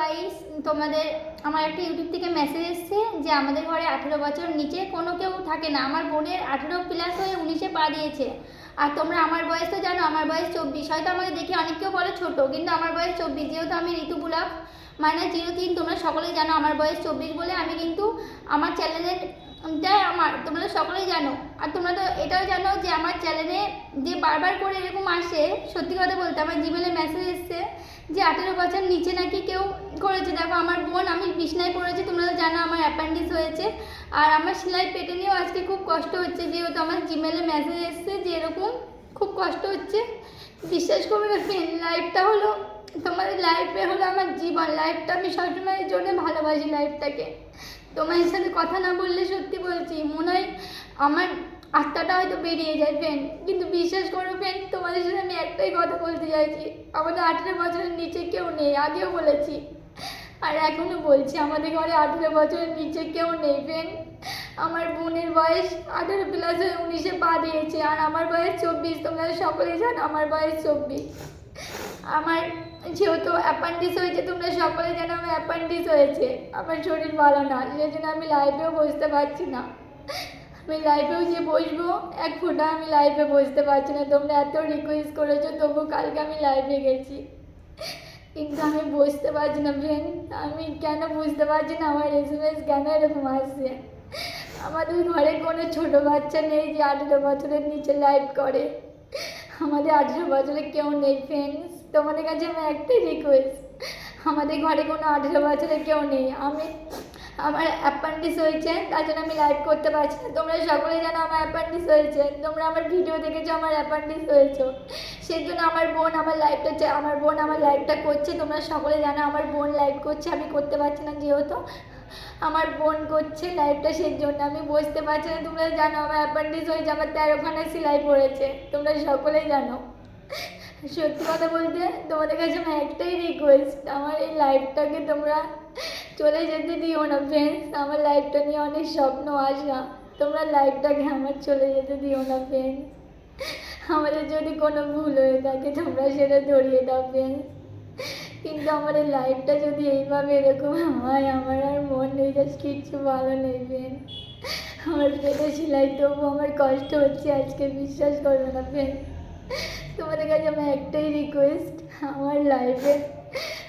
Guys তোমাদের, আমার একটা ইউটিউব থেকে মেসেজ এসেছে যে আমাদের ঘরে আঠেরো বছর নিচে কোনো কেউ থাকে না। আমার বোনের আঠেরো প্লাস হয়ে উনিশে পা দিয়েছে। আর তোমরা আমার বয়স তো জানো, আমার বয়স চব্বিশ। হয়তো আমাকে দেখে অনেক কেউ বলে ছোটো, কিন্তু আমার বয়স চব্বিশ। যেহেতু আমি ঋতু ব্লগ মানে জিরো তিন তোমরা সকলেই জানো আমার বয়স চব্বিশ বলে আমি কিন্তু আমার চ্যানেলের আমার, তোমরা সকলেই জানো। আর তোমরা তো এটাও জানো যে আমার চ্যানেলে যে বারবার করে এরকম আসে, সত্যি কথা বলতে আমার জিমেলে মেসেজ এসছে যে আঠেরো বছর নিচে নাকি কেউ করেছে। দেখো, আমার বোন আমি বিছনায় পড়েছি, তোমরা তো জানো আমার অ্যাপেন্ডিস হয়েছে। আর আমার সেলাই পেটে নিয়েও আজকে খুব কষ্ট হচ্ছে, যেহেতু আমার জিমেলে মেসেজ এসছে যে এরকম খুব কষ্ট হচ্ছে। বিশ্বাস করবে না লাইফটা হলো, তোমাদের লাইফে হলো আমার জীবন। লাইফটা আমি সবসময়ের জন্য ভালোবাসি লাইফটাকে তোমার সাথে কথা না বললে সত্যি বলছি, মনে হয় আমার আত্মাটা হয়তো বেরিয়ে যায় ফ্রেন্ড কিন্তু বিশ্বাস করো ফ্রেন্ড তোমাদের সাথে আমি একটাই কথা বলতে চাইছি। আমাদের আঠেরো বছরের নিচে কেউ নেই, আগেও বলেছি। আর এখনও বলছি, আমাদের ঘরে আঠেরো বছরের নিচে কেউ নেই ফ্রেন্ড আমার বোনের বয়স আঠেরো প্লাস হয়ে উনিশে পা দিয়েছে, আর আমার বয়স চব্বিশ। তোমরা সকলেই জানো আমার বয়স চব্বিশ। আমার যেহেতু অ্যাপেন্ডিস হয়েছে, তোমরা সকলে জানো আমার অ্যাপেন্ডিস হয়েছে। আমার শরীর ভালো না সেই জন্য আমি লাইফেও বসতে পারছি না। আমি লাইভেও যে বসবো। এক ফোঁটা আমি লাইভে বসতে পারছি না। তোমরা এত রিকোয়েস্ট করেছ তবু কালকে আমি লাইভে গেছি। কিন্তু আমি বুঝতে পারছি না ফ্রেন্ড আমি কেন বুঝতে পারছি না? আমার এসএমএস কেন এরকম আসছে? আমাদের ঘরে কোনো ছোট বাচ্চা নেই যে আঠেরো বছরের নিচে লাইভ করে। আমাদের আঠেরো বছরে কেউ নেই ফ্রেন্ডস তোমাদের কাছে আমার একটাই রিকোয়েস্ট আমাদের ঘরে কোনো আঠেরো বছরে কেউ নেই। আমি আমার অ্যাপেন্ডিস হয়েছে, তার জন্য আমি লাইভ করতে পারছি না। তোমরা সকলে জানো আমার অ্যাপেন্ডিস হয়েছে। তোমরা আমার ভিডিও দেখেছ, আমার অ্যাপেন্ডিস হয়েছে। সেই জন্য আমার বোন আমার লাইভটা আমার বোন আমার লাইভটা করছে। তোমরা সকলে জানো আমার বোন লাইভ করছে, আমি করতে পারছি না যেহেতু। আমার বোন করছে লাইভটা সেই জন্য আমি বসতে পারছি না। তোমরা জানো আমার অ্যাপেন্ডিস হয়েছে, আমার তেরোখানা সেলাই পড়েছে। তোমরা সকলেই জানো। সত্যি কথা বলতে তোমাদের কাছে আমার একটাই রিকোয়েস্ট আমার এই লাইফটাকে তোমরা চলে যেতে দিও না ফ্রেন্ডস আমার লাইফটা নিয়ে অনেক স্বপ্ন আসা তোমরা লাইফটাকে আমার চলে যেতে দিও না ফ্রেন্ডস আমাদের যদি কোনো ভুল হয়ে থাকে, তোমরা সেটা ধরিয়ে দাও ফ্রেন্ডস কিন্তু আমার এই লাইফটা যদি এইভাবে এরকম হয়, আমার আর মন মেজাজ কিচ্ছু ভালো নেই ফ্রেন্ড আমার পেটে সেলাই তবু আমার কষ্ট হচ্ছে, আজকে বিশ্বাস করবে না ফ্রেন্ড তোমাদের কাছে আমার একটাই রিকোয়েস্ট আমার লাইফে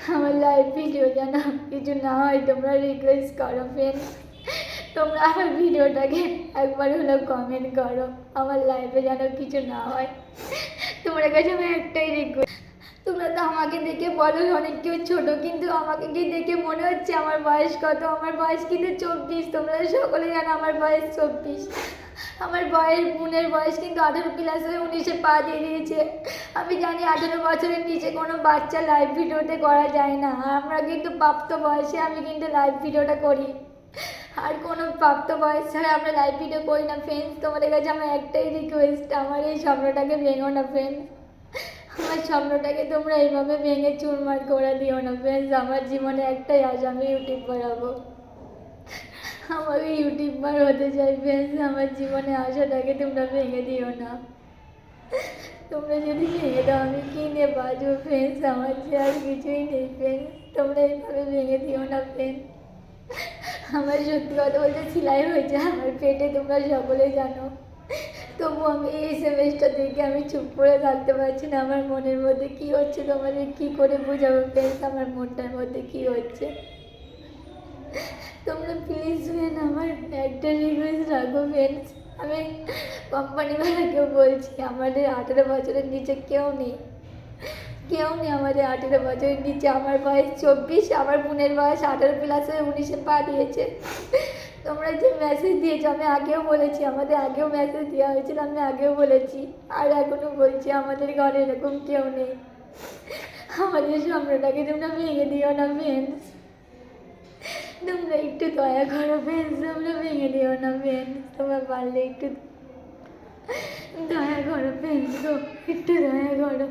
আমার লাইফ ভিডিও যেন কিছু না হয় তোমরা রিকোয়েস্ট করো ফ্রেন্ড তোমরা আমার ভিডিওটাকে একবার হলেও কমেন্ট করো, আমার লাইফে যেন কিছু না হয়। তোমাদের কাছে আমার একটাই রিকোয়েস্ট তোমরা তো আমাকে দেখে বলো, অনেক কেউ ছোটো, কিন্তু আমাকে কি দেখে মনে হচ্ছে আমার বয়স কত, আমার বয়স কিন্তু চব্বিশ, তোমরা সকলে জানো আমার বয়স চব্বিশ। আমার বয়ের বোনের বয়স কিন্তু আঠেরো প্লাস হয়ে উনিশে পা দিয়ে দিয়েছে। আমি জানি আঠেরো বছরের নিচে কোনো বাচ্চা লাইভ ভিডিওতে করা যায় না। আমরা কিন্তু প্রাপ্ত বয়সে আমি কিন্তু লাইভ ভিডিওটা করি। আর কোনো প্রাপ্ত বয়স ছাড়া আমরা লাইভ ভিডিও করি না। ফ্রেন্ডস তোমাদের কাছে আমার একটাই রিকোয়েস্ট আমার এই স্বপ্নটাকে ভেঙো না ফ্রেন্ডস আমার স্বপ্নটাকে তোমরা এইভাবে ভেঙে চুরমার করে দিও না ফ্রেন্ডস আমার জীবনে একটাই আজ আমি ইউটিউব বানাবো। আমাকে ইউটিউবার হতে চাই ফ্রেন্ডস আমার জীবনে আশাটাকে তোমরা ভেঙে দিও না। তোমরা যদি ভেঙে দাও, আমি কিনে বাজবো ফ্রেন্ডস আমার যে আর কিছুই নেই ফ্রেন্ডস তোমরা এইভাবে ভেঙে দিও না ফ্রেন্ডস আমার সত্যি কথা বলতে সেলাই হয়েছে আমার পেটে তোমরা সকলে জানো। তবু আমি এই সেমেস্টার দেখে আমি চুপ করে থাকতে পারছি না, আমার মনের মধ্যে কী হচ্ছে, তোমাদের কী করে বোঝাবো ফ্রেন্ডস আমার মনটার মধ্যে কী হচ্ছে? তোমরা প্লিজ ফ্রেন্ড আমার একটা রিকোয়েস্ট রাখো ফ্রেন্ডস আমি কোম্পানিওয়ালাকেও বলছি, আমাদের আঠেরো বছরের নিচে কেউ নেই। কেউ নেই আমাদের আঠেরো বছরের নিচে। আমার বয়স চব্বিশ, আমার বোনের বয়স আঠেরো প্লাস উনিশে পা দিয়েছে। তোমরা যে মেসেজ দিয়েছ, আমি আগেও বলেছি, আমাদের আগেও মেসেজ দেওয়া হয়েছিল, আমি আগেও বলেছি। আর এখনও বলছি, আমাদের ঘরে এরকম কেউ নেই। আমাদের স্বপ্নটাকে তোমরা ভেঙে দিও না ফ্রেন্ডস তোমরা একটু দয়া করো ফ্রেন্ডস তোমরা ভেঙে দিও না ফ্রেন্ডস তোমরা পারলে একটু দয়া করো ফ্রেন্ডস একটু দয়া করো।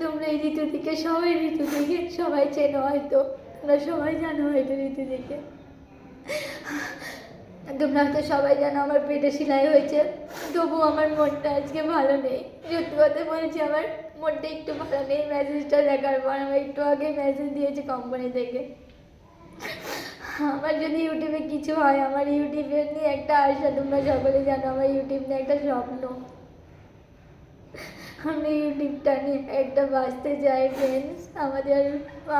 তোমরা এই ঋতু থেকে, সবাই ঋতু থেকে, সবাই চেনো হয়তো, তোমরা সবাই জানো হয়তো ঋতু থেকে। তোমরা হয়তো সবাই জানো আমার পেটে সেলাই হয়েছে তবু আমার মনটা আজকে ভালো নেই। সত্যি কথা বলেছি, আমার মনটা একটু ভালো নেই মেসেজটা দেখার পর, আমার একটু আগে মেসেজ দিয়েছি কোম্পানি থেকে। আমার যদি ইউটিউবে কিছু হয়, আমার ইউটিউবের নিয়ে একটা আশা, তোমরা সকলে জানো আমার ইউটিউব নিয়ে একটা স্বপ্ন। আমি ইউটিউবটা নিয়ে একটা বাঁচতে চাই ফ্রেন্ডস আমাদের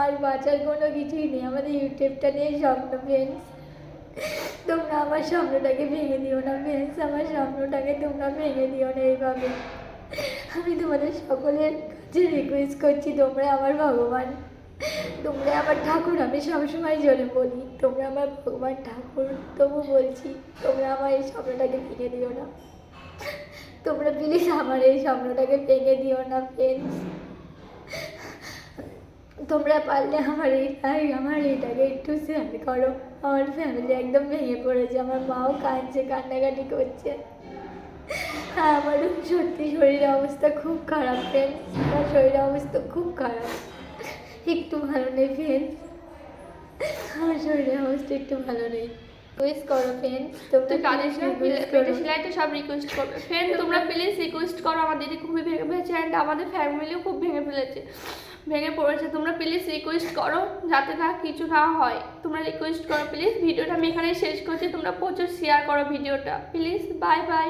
আর বাঁচার কোনো কিছুই নেই। আমাদের ইউটিউবটা নিয়ে স্বপ্ন ফ্রেন্ডস তোমরা আমার স্বপ্নটাকে ভেঙে দিও না ফ্রেন্ডস আমার স্বপ্নটাকে তোমরা ভেঙে দিও না এইভাবে। আমি তোমাদের সকলের কাছে রিকোয়েস্ট করছি, তোমরা আমার ভগবান। তোমরা আমার ঠাকুর, আমি সবসময় জোরে বলি, তোমরা আমার ভগবান ঠাকুর, তবু বলছি, তোমরা আমার এই স্বপ্নটাকে ভেঙে দিও না। তোমরা প্লিজ আমার এই স্বপ্নটাকে ভেঙে দিও না ফ্রেন্ডস তোমরা পারলে আমার এই তাই, আমার এটাকে একটু শেয়ার করো। আমার ফ্যামিলি একদম ভেঙে পড়েছে, আমার মাও কাঁদছে, কান্নাকাটি করছে। হ্যাঁ আমারও সত্যি শরীরের অবস্থা খুব খারাপ ফ্রেন্ডস আমার শরীরের অবস্থা খুব খারাপ। একটু ভালো নেই ফ্রেন্ডস আমার শরীরের অবস্থা একটু ভালো নেই। রিকোয়েস্ট করো ফ্রেন্ডস তো কাদের পেটে সেলাই তো সব রিকোয়েস্ট করবে ফ্রেন্ড তোমরা প্লিজ রিকোয়েস্ট করো আমার দিদি খুবই ভেঙে ফেলেছে অ্যান্ড আমাদের ফ্যামিলিও খুব ভেঙে ফেলেছে। ভেঙে পড়েছে। তোমরা প্লিজ রিকোয়েস্ট করো যাতে না কিছু না হয়। তোমরা রিকোয়েস্ট করো প্লিজ ভিডিওটা আমি এখানে শেষ করছি। তোমরা প্রচুর শেয়ার করো ভিডিওটা। Please bye bye